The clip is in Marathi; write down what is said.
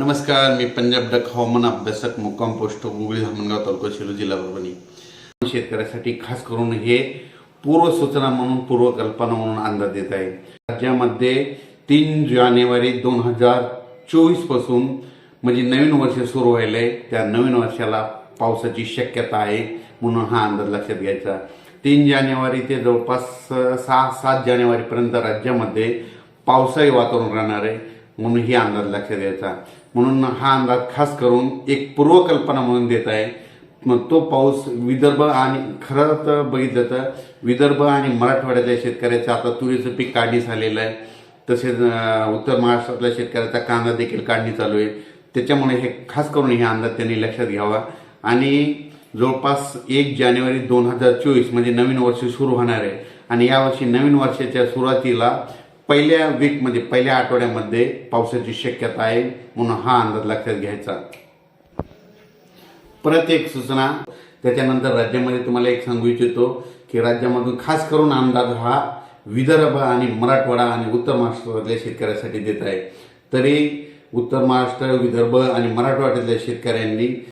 नमस्कार मी पंजाब डक हवामान अभ्यासक मुक्काम पोस्ट उगळी धामणगाव तालुका शेलू जिल्हा परभणी. शेतकऱ्यासाठी खास करून हे पूर्व सूचना म्हणून पूर्वकल्पना म्हणून अंदाज देत आहे. राज्यामध्ये तीन जानेवारी दोन हजार चोवीसपासून म्हणजे नवीन वर्ष सुरू व्हायलंय. त्या नवीन वर्षाला पावसाची शक्यता आहे म्हणून हा अंदाज लक्षात घ्यायचा. तीन जानेवारी ते जवळपास सहा सात जानेवारीपर्यंत राज्यामध्ये पावसाळी वातावरण राहणार आहे. म्हणून ही अंदाज लक्षात द्यायचा म्हणून हा अंदाज खास करून एक पूर्वकल्पना म्हणून देत आहे. मग तो पाऊस विदर्भ आणि खरं तर बघितलं तर विदर्भ आणि मराठवाड्यातल्या शेतकऱ्याचं आता तुरीचं पीक काढणी झालेलं आहे. तसेच उत्तर महाराष्ट्रातल्या शेतकऱ्याचा कांदा देखील काढणी चालू आहे. त्याच्यामुळे हे खास करून हे अंदाज त्यांनी लक्षात घ्यावा. आणि जवळपास एक जानेवारी दोन हजार चोवीस म्हणजे नवीन वर्ष सुरू होणार आहे. आणि यावर्षी नवीन वर्षाच्या सुरुवातीला पहिल्या वीकमध्ये म्हणजे पहिल्या आठवड्यामध्ये पावसाची शक्यता आहे म्हणून हा अंदाज लक्षात घ्यायचा. परत एक सूचना त्याच्यानंतर राज्यामध्ये तुम्हाला एक सांगू इच्छितो की राज्यामधून खास करून अंदाज हा विदर्भ आणि मराठवाडा आणि उत्तर महाराष्ट्रातल्या शेतकऱ्यासाठी देत आहे. तरी उत्तर महाराष्ट्र विदर्भ आणि मराठवाड्यातल्या शेतकऱ्यांनी